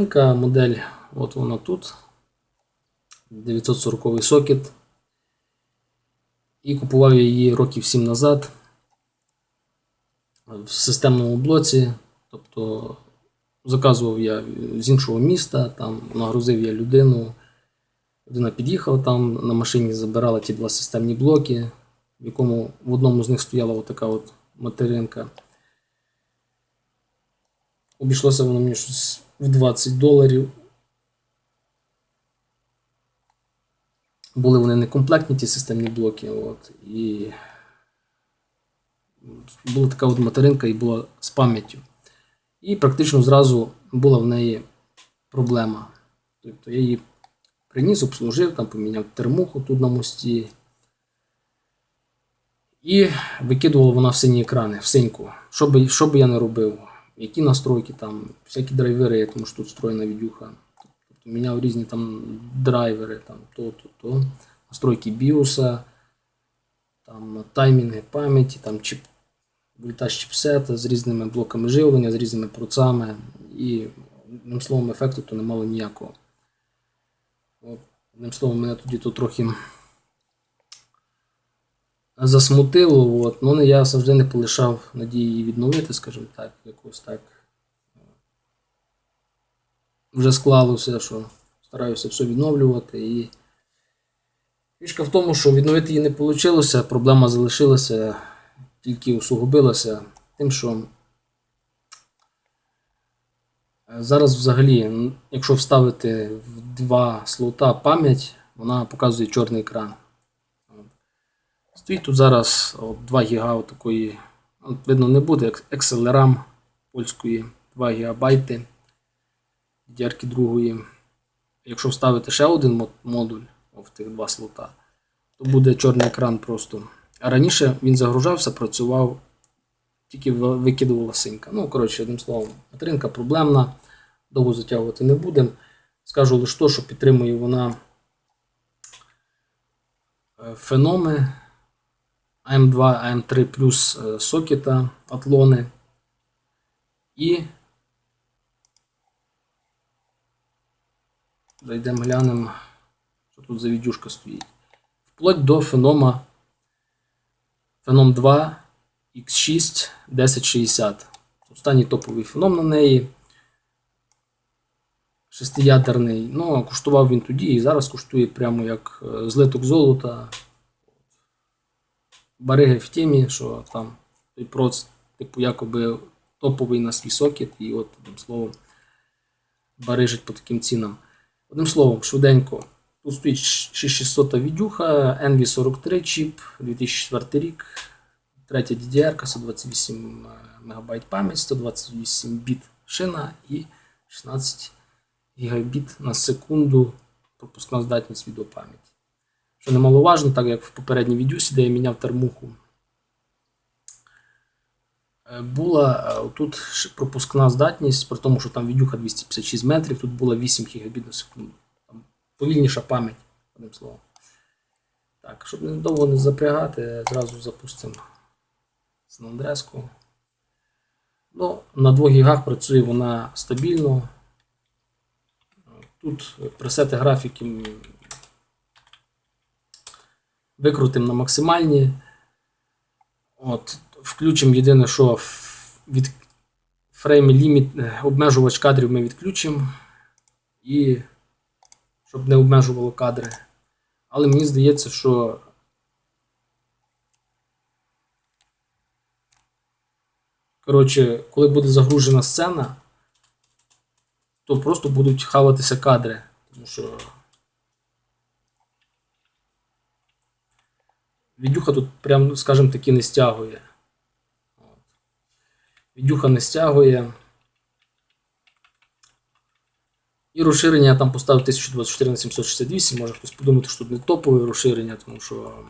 Модель, от вона тут. 940 сокет. І купував я її років 7 назад в системному блоці. Тобто заказував я з іншого міста, там нагрузив я людину. Людина під'їхала там на машині, забирала ті два системні блоки, в якому в одному з них стояла отака от материнка. Обійшлося воно мені щось в 20 доларів. Були вони некомплектні, ті системні блоки. От, і була така от материнка і була з пам'яттю. І практично зразу була в неї проблема. Тобто я її приніс, обслужив, там поміняв термуху тут на мості. І викидувала вона в сині екрани, в синьку. Що би, що би я не робив, які настройки там, всякі драйвери, тому що тут встроєна відюха. Тобто міняв різні там драйвери, там то, то, то. Настройки біоса, там таймінги пам'яті, там чіп, вольтаж чіпсета з різними блоками живлення, з різними процами. І одним словом, ефекту то не мало ніякого. От, одним словом, мене тоді то трохи засмутило. От. Ну, я завжди не полишав надії відновити, скажімо так, якось так. Вже склалося, що стараюся все відновлювати. І фішка в тому, що відновити її не вийшло, проблема залишилася, тільки усугубилася тим, що е, зараз взагалі, якщо вставити в два слота пам'ять, вона показує чорний екран. Стоїть тут зараз от, 2 ГБ такої, от, видно, не буде як XLRAM польської 2 ГБ DDR другої. Якщо вставити ще один модуль в тих два слота, то буде чорний екран просто. А раніше він загружався, працював, тільки ви- викидувала синька. Ну, коротше, одним словом, материнка проблемна, довго затягувати не будемо. Скажу лише то, що підтримує вона е, феноми AM2, AM3 плюс е, сокета атлони. І зайдемо глянемо, що тут за відюшка стоїть. Вплоть до фенома Феном 2 X6 1060. Останній топовий феном на неї. Шестиядерний. Ну, коштував він тоді і зараз коштує прямо як е, злиток золота. Бариги в темі, що там той проц, типу, якоби топовий на свій сокет, і от, одним словом, барижить по таким цінам. Одним словом, швиденько. Тут стоїть 6600 відюха, NV43 чіп, 2004 рік, третя DDR, 128 МБ пам'ять, 128 біт шина і 16 гігабіт на секунду пропускна здатність відеопам'яті. Немаловажно, так як в попередній відюсі, де я міняв термуху, е, була е, тут пропускна здатність, при тому, що там відюха 256 метрів, тут була 8 гігабіт на секунду. Там повільніша пам'ять, одним словом. Так, щоб не довго не запрягати, зразу запустимо Andreas. Ну, на 2 гігах працює вона стабільно. Тут пресети графіки викрутимо на максимальні. От, включимо єдине, що від фрейм ліміт, е, обмежувач кадрів ми відключимо. І щоб не обмежувало кадри. Але мені здається, що коротше, коли буде загружена сцена, то просто будуть хаватися кадри. Тому що Відюха тут прям, скажімо таки, не стягує. Відюха не стягує. І розширення я там поставив 1024 на 768. Може хтось подумати, що тут не топове розширення, тому що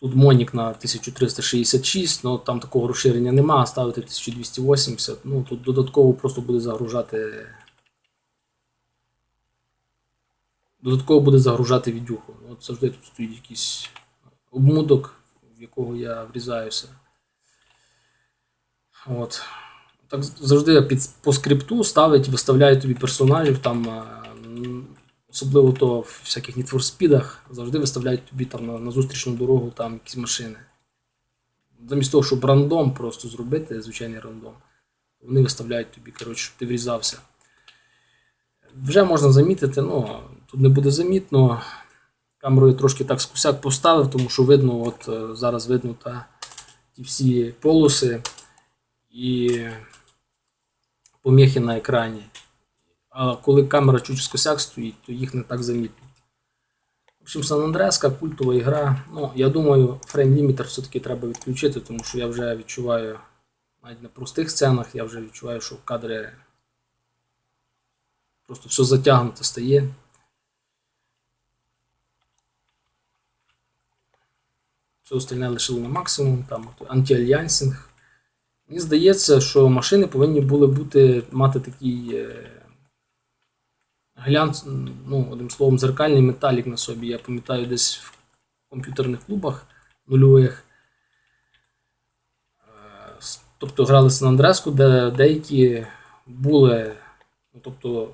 тут Монік на 1366, ну там такого розширення нема, ставити 1280. Ну тут додатково просто буде загружати. Додатково буде загружати відюху. Ну, От завжди тут стоїть якийсь обмудок, в якого я врізаюся. От. так завжди під по скрипту ставить, виставляє тобі персонажів, там, е, особливо то в всяких Need завжди виставляють тобі там на, на зустрічну дорогу там якісь машини. Замість того, щоб рандом просто зробити, звичайний рандом, вони виставляють тобі, коротше, щоб ти врізався. Вже можна замітити, ну, тут не буде замітно. Камерою трошки так скусяк поставив, тому що видно, от е, зараз видно та, ті всі полоси і поміхи на екрані. А коли камера чуть скосяк стоїть, то їх не так замітно. В общем, Сан Андреаска, культова ігра. Ну, я думаю, фрейм-лімітер все-таки треба відключити, тому що я вже відчуваю, навіть на простих сценах, я вже відчуваю, що в кадри просто все затягнуто стає. Все остальне лишили на максимум, там антиальянсинг. Мені здається, що машини повинні були бути мати такий е, глянц, ну, одним словом, зеркальний металік на собі. Я пам'ятаю десь в комп'ютерних клубах нульових. Е, Тобто грали Сан Андреску, де деякі були, ну, тобто,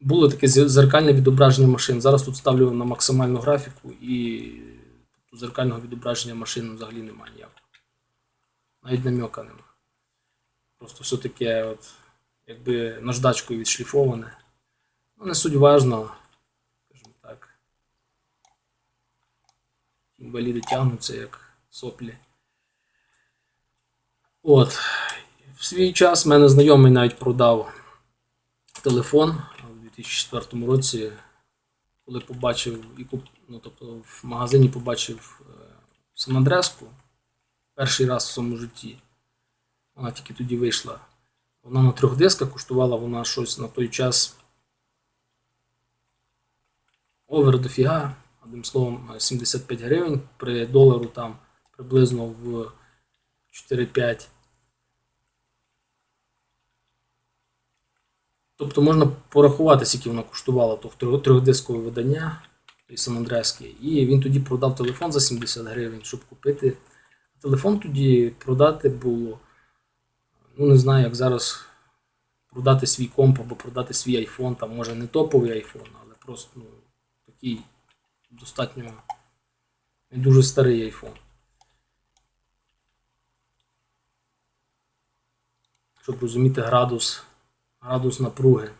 було таке зеркальне відображення машин. Зараз тут ставлю на максимальну графіку і тобто, зеркального відображення машин взагалі немає ніякого. Навіть намека нема. Просто все таке, от, якби наждачкою відшліфоване. Ну, не суть важно, скажімо так. Інваліди тягнуться як соплі. От. В свій час мене знайомий навіть продав телефон у 2004 році, коли побачив і куп... ну, тобто в магазині побачив е, самодреску перший раз в своєму житті. Вона тільки тоді вийшла. Вона на трьох дисках коштувала вона щось на той час овер дофіга, одним словом, 75 гривень при долару там приблизно в 4-5. Тобто можна порахувати, скільки вона коштувала то трьохдискове видання і Сан Андреаське. І він тоді продав телефон за 70 гривень, щоб купити. Телефон тоді продати було. Ну, не знаю, як зараз продати свій комп або продати свій айфон, там може не топовий айфон, але просто ну, такий достатньо не дуже старий айфон. Щоб розуміти градус, градус напруги.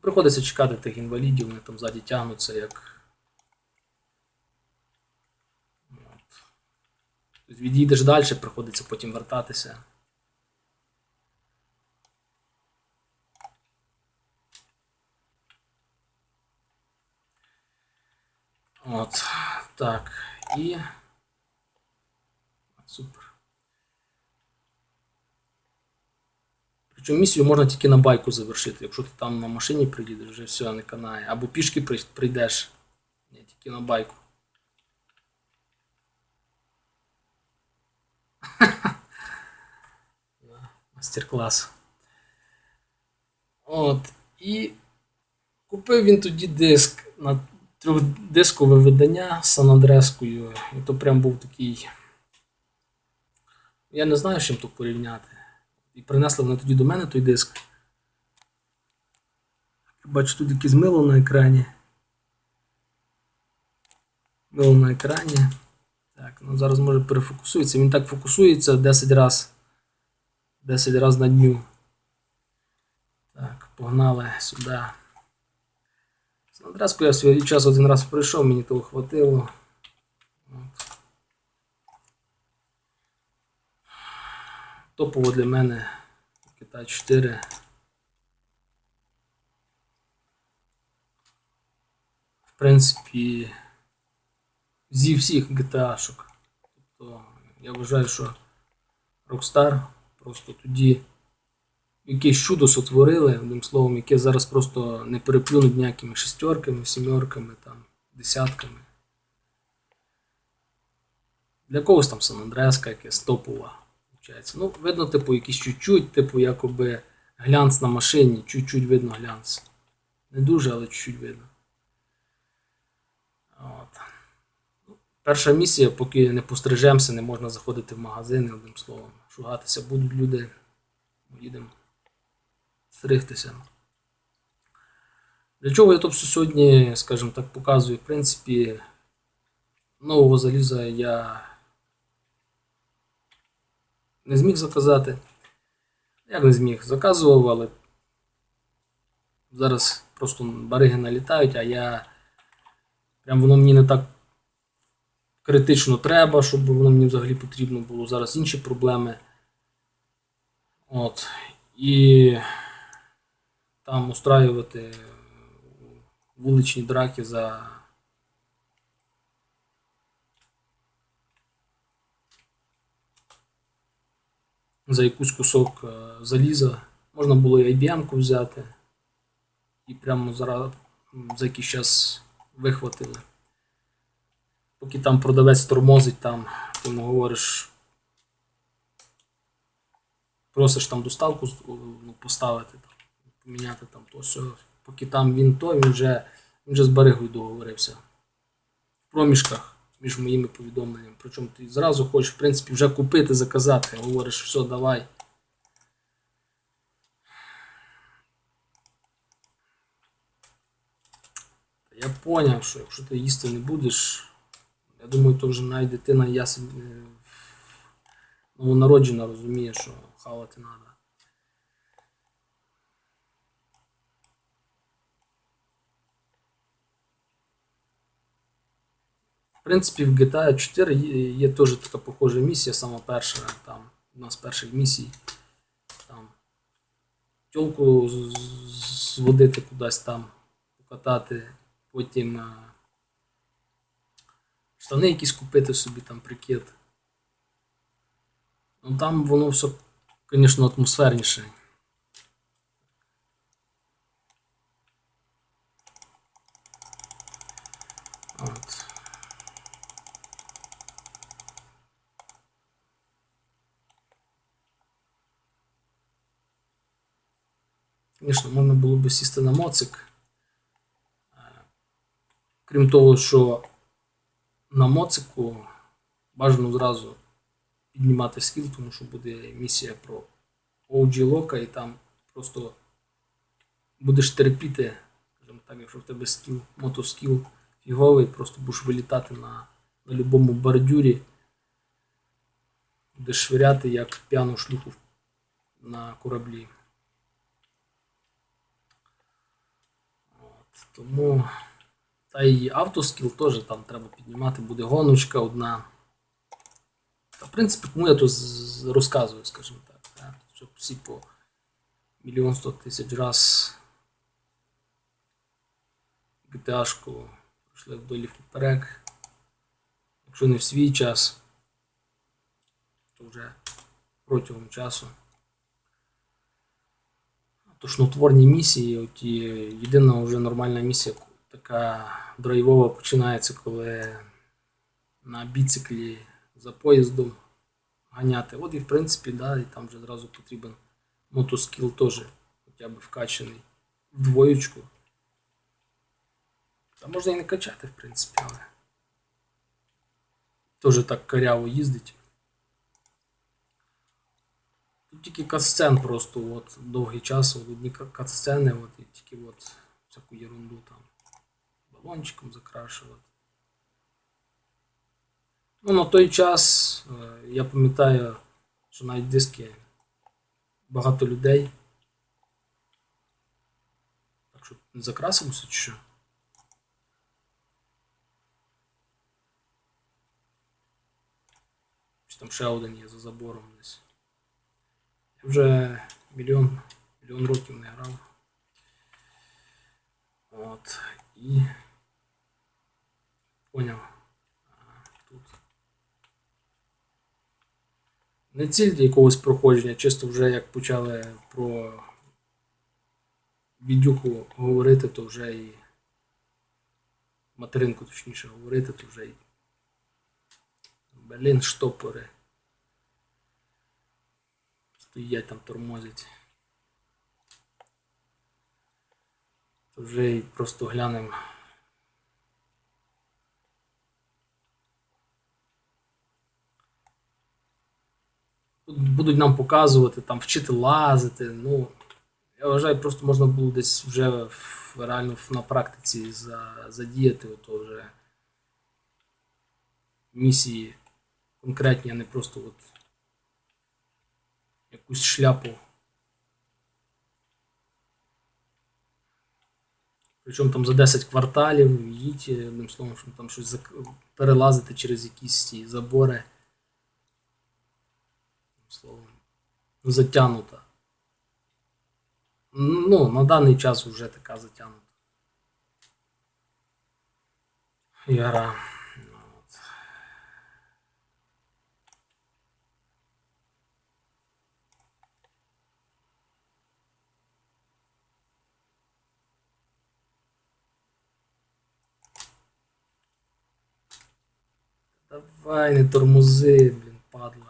Приходиться чекати тих інвалідів, вони там ззаді тягнуться як. От. Тобто Відійдеш далі, приходиться потім вертатися. От, так. І. Супер. Причому місію можна тільки на байку завершити. Якщо ти там на машині приїдеш, вже все не канає. Або пішки прийдеш. Ні, тільки на байку. Мастер-клас. От. І Купив він тоді диск на трьохдискове видання з Сан Андрескою. І то прям був такий. Я не знаю, з чим тут порівняти. І принесли вони тоді до мене той диск. Бачу, тут якесь мило на екрані. Мило на екрані. Так, ну зараз може перефокусується. Він так фокусується 10 раз. 10 раз на дню. Так, погнали сюди. Адреску я свій час один раз пройшов, мені того хватило. От. Топово для мене Китай 4. В принципі, зі всіх GTA-шок. Тобто, я вважаю, що Rockstar просто тоді якесь чудо сотворили, одним словом, яке зараз просто не переплюнуть ніякими шестерками, сімерками, там, десятками. Для когось там Сан Андреаска якась топова. виходить. Ну, видно, типу, якийсь чуть-чуть, типу, якоби глянц на машині, чуть-чуть видно глянц. Не дуже, але чуть-чуть видно. От. Перша місія, поки не пострижемося, не можна заходити в магазини, одним словом. Шугатися будуть люди Їдемо стригтися. Для чого я то все сьогодні, скажімо так, показую? В принципі, нового заліза я не зміг заказати. Як не зміг? Заказував, але зараз просто бариги налітають, а я прям воно мені не так критично треба, щоб воно мені взагалі потрібно було. Зараз інші проблеми. От. І там устраювати вуличні драки за. За якийсь кусок е, заліза. Можна було і IBM-ку взяти. І прямо зараз за якийсь час вихватили. Поки там продавець тормозить, там ти йому говориш, просиш там доставку ну, поставити, там, поміняти там то все. Поки там він то, він вже, він вже з баригою договорився. В проміжках між моїми повідомленнями. Причому ти зразу хочеш, в принципі, вже купити, заказати. Говориш, все, давай. Я поняв, що якщо ти їсти не будеш, я думаю, то вже навіть дитина я собі е, новонароджена розуміє, що хавати треба. В принципі, в GTA 4 є, є теж така похожа місія, сама перша, там, одна з перших місій. Там, тілку зводити кудись там, покатати, потім е, штани якісь купити собі там прикид. Ну там воно все, звісно, атмосферніше. От. Звісно, можна було би сісти на моцик. Е, Крім того, що на моцику бажано зразу піднімати скіл, тому що буде місія про OG лока, і там просто будеш терпіти, скажімо так, якщо в тебе скіл, мотоскіл фіговий, просто будеш вилітати на, на будь-якому бордюрі, будеш швиряти як п'яну шлюху на кораблі. От, тому та і автоскіл теж там треба піднімати, буде гоночка одна. Та, в принципі, кому я з- розказую, скажімо так. так, Щоб всі по мільйон сто тисяч раз GTA-шку пройшли вдолі вперек. Якщо не в свій час, то вже протягом часу. Тошнотворні місії, оті, єдина вже нормальна місія, така драйвова починається, коли на біциклі за поїздом ганяти. От і в принципі, да, і там вже зразу потрібен мотоскіл теж хоча б вкачаний в двоєчку. Та можна і не качати, в принципі, але теж так каряво їздить. Тут тільки катсцен просто от, довгий час, от, одні катсцени, от, і тільки от, всяку ерунду там балончиком закрашувати. Ну, на той час е, я пам'ятаю, що навіть диски багато людей. Так що не закрасимося чи що? Чи там ще один є за забором десь. Я вже мільйон, мільйон років не грав. От. І поняв. Тут. Не ціль для якогось проходження, чисто вже як почали про відюху говорити, то вже і материнку точніше говорити, то вже і Блін, штопори. Стоять там тормозять. То вже і просто глянемо. Будуть нам показувати, там вчити лазити. Ну, я вважаю, просто можна було десь вже в, реально на практиці за, задіяти ото вже місії конкретні, а не просто от якусь шляпу. Причому там за 10 кварталів їдь, одним словом, щоб там щось перелазити через якісь ті забори. Словом, затягнута. Ну, на даний час вже така затягнута. Яра. Давай, не тормози, блін, падла.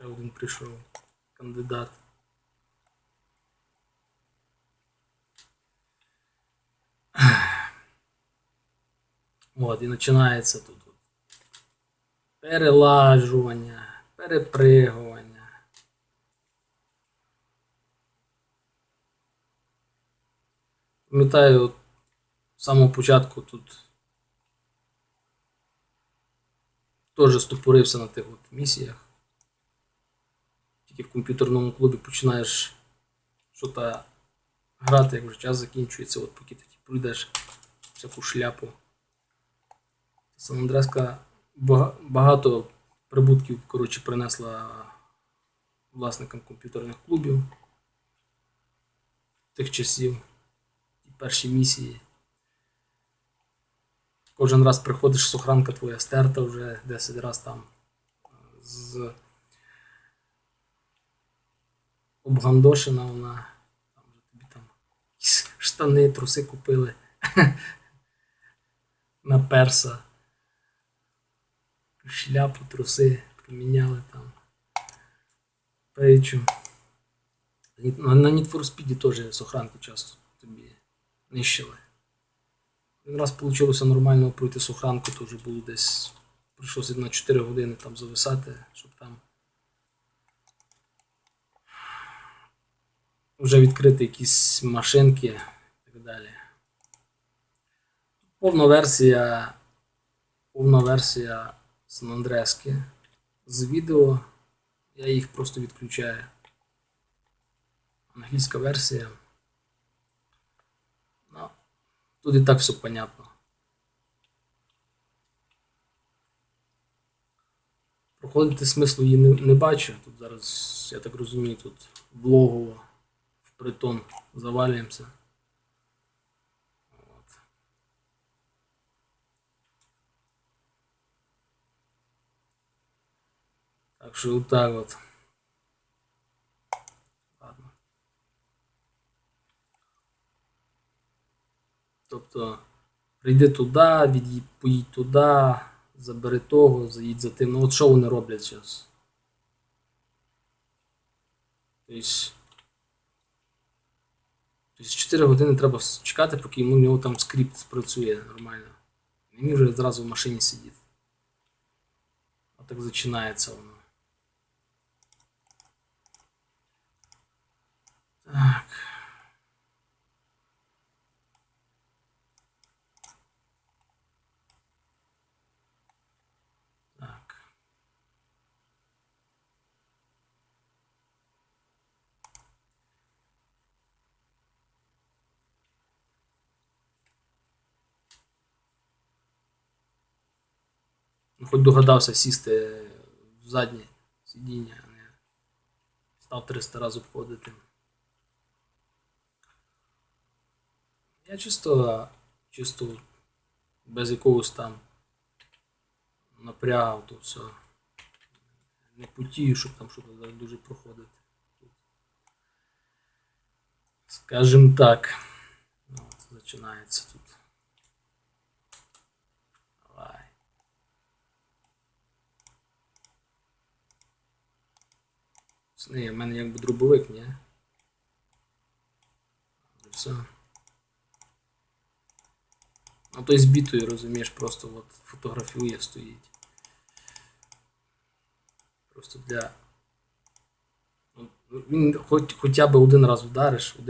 Ще один прийшов кандидат. От, і починається тут перелажування, перепригування. Пам'ятаю, от з самого початку тут теж стопорився на тих от місіях. Тільки в комп'ютерному клубі починаєш щось грати, як вже час закінчується, от поки ти пройдеш всяку шляпу. Сан-Андреска багато прибутків коротше, принесла власникам комп'ютерних клубів тих часів, ті перші місії. Кожен раз приходиш, сохранка твоя стерта вже 10 раз там з обгандошена вона. Там вже тобі там якісь штани, труси купили на перса. Шляпу, труси поміняли там. Пейчу. На на Need for Speed теж сохранки часто тобі нищили. Один раз вийшло нормально пройти сохранку, то вже було десь. Прийшлося на 4 години там зависати, щоб там вже відкрити якісь машинки і так далі. Повна версія. Повна версія Сан Андрески з відео. Я їх просто відключаю. Англійська версія. Ну, тут і так все понятно. Проходити смислу її не, не бачу. Тут зараз, я так розумію, тут влогово притон завалюємося. От. Так що отак от. Ладно. Тобто прийди туди, від'їдь, поїдь туди, забери того, заїдь за тим. Ну от що вони роблять зараз? Тобто, тобто 4 години треба чекати, поки йому у нього там скрипт спрацює нормально. Мені вже зразу в машині сидіти. А так починається воно. Так. Так. Ну, хоч догадався сісти в заднє сидіння, а не став 300 разів обходити. Я чисто, чисто без якогось там напрягу, то все. Не потію, щоб там щось дуже проходити. Скажем так. От. починається тут. Не, в мене якби дробовик, ні? Все. А той з бітою, розумієш, просто от фотографує стоїть. Просто для. Ну, Він хоч, хоча б один раз вдариш, один